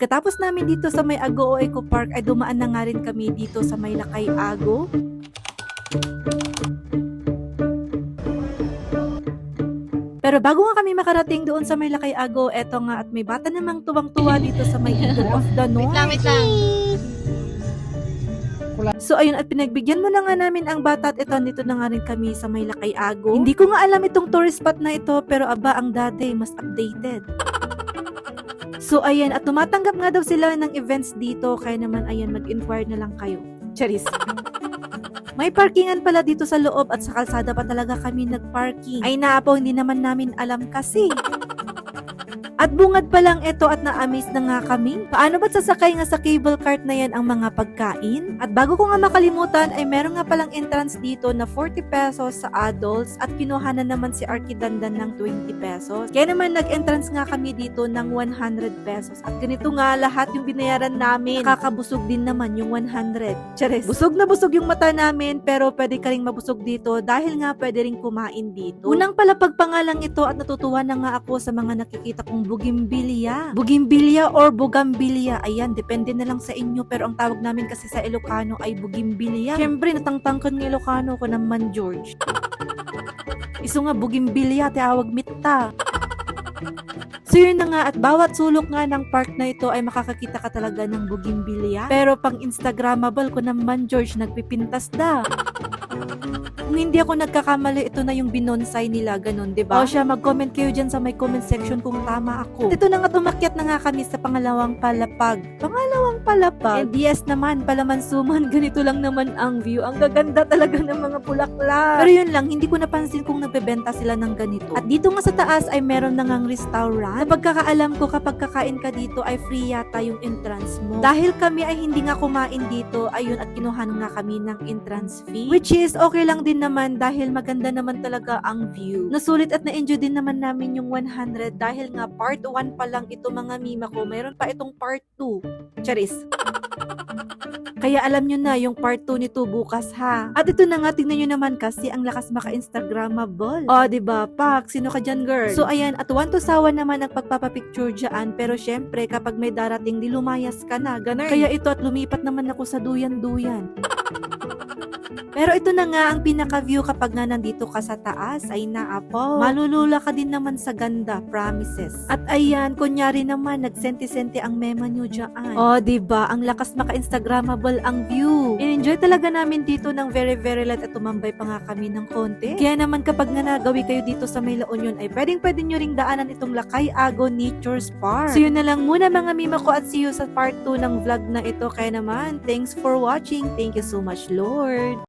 Pagkatapos namin dito sa may Agoo Eco Park ay dumaan na nga rin kami dito sa may Lakay Ago. Pero bago nga kami makarating doon sa may Lakay Ago, eto nga at may bata namang tuwang-tuwa dito sa may Eagle of the Wait North. lang, wait lang. So ayun at pinagbigyan mo na nga namin ang bata at ito nito na nga rin kami sa may Lakay Ago. Hindi ko nga alam itong tourist spot na ito pero aba ang dati mas updated. So ayan at tumatanggap nga daw sila ng events dito kaya naman ayan mag-inquire na lang kayo. Charis. May parkingan pala dito sa loob at sa kalsada pa talaga kami nagparking. Ay naapo, hindi naman namin alam kasi. At bungad pa lang ito at na-amaze na nga kami. Paano ba't sasakay nga sa cable cart na yan ang mga pagkain? At bago ko nga makalimutan ay meron nga palang entrance dito na 40 pesos sa adults at kinuha na naman si Arkidandan ng 20 pesos. Kaya naman nag-entrance nga kami dito ng 100 pesos. At ganito nga lahat yung binayaran namin. Nakakabusog din naman yung 100. Charis. Busog na busog yung mata namin pero pwede ka ring mabusog dito dahil nga pwede ring kumain dito. Unang palapag pa ito at natutuwa na nga ako sa mga nakikita kong bugimbilya. Bugimbilya or bugambilya. Ayan, depende na lang sa inyo pero ang tawag namin kasi sa Ilocano ay bugimbilya. Siyempre, natangtangkan ng Ilocano ko naman, George. Iso nga bugimbilya, tawag mitta. So yun na nga at bawat sulok nga ng park na ito ay makakakita ka talaga ng bugimbilya. Pero pang Instagrammable ko naman George, nagpipintas da. Kung hindi ako nagkakamali, ito na yung binonsay nila, ganun, di ba? O siya, mag-comment kayo dyan sa may comment section kung tama ako. Ito na nga, tumakyat na nga kami sa pangalawang palapag. Pangalawang palapag? And yes naman, palamansuman, ganito lang naman ang view. Ang gaganda talaga ng mga bulaklak. Pero yun lang, hindi ko napansin kung nagbebenta sila ng ganito. At dito nga sa taas ay meron na ngang restaurant. Sa pagkakaalam ko, kapag kakain ka dito ay free yata yung entrance mo. Dahil kami ay hindi nga kumain dito, ayun at kinuha nga kami ng entrance fee. Which is okay lang din naman dahil maganda naman talaga ang view. Nasulit at na-enjoy din naman namin yung 100 dahil nga part 1 pa lang ito mga mima ko. Mayroon pa itong part 2. Charis. Kaya alam nyo na yung part 2 nito bukas ha. At ito na nga, tingnan nyo naman kasi ang lakas maka-instagrammable. O, di ba Pak, sino ka dyan girl? So ayan, at one to sawa naman ang pagpapapicture dyan. Pero syempre, kapag may darating, di lumayas ka na. Ganun. Kaya ito at lumipat naman ako sa duyan-duyan. Pero ito na nga ang pinaka-view kapag nga nandito ka sa taas ay naapo. Malulula ka din naman sa ganda, promises. At ayan, kunyari naman, nagsenti-senti ang mema nyo dyan. O, oh, diba? Ang lakas maka-instagrammable ang view. In-enjoy talaga namin dito ng very very light at tumambay pa nga kami ng konti. Kaya naman kapag nga nagawi kayo dito sa may La Union ay pwedeng pwede nyo ring daanan itong Lakay Ago Nature Park. So yun na lang muna mga mima ko at see you sa part 2 ng vlog na ito. Kaya naman, thanks for watching. Thank you so much, Lord.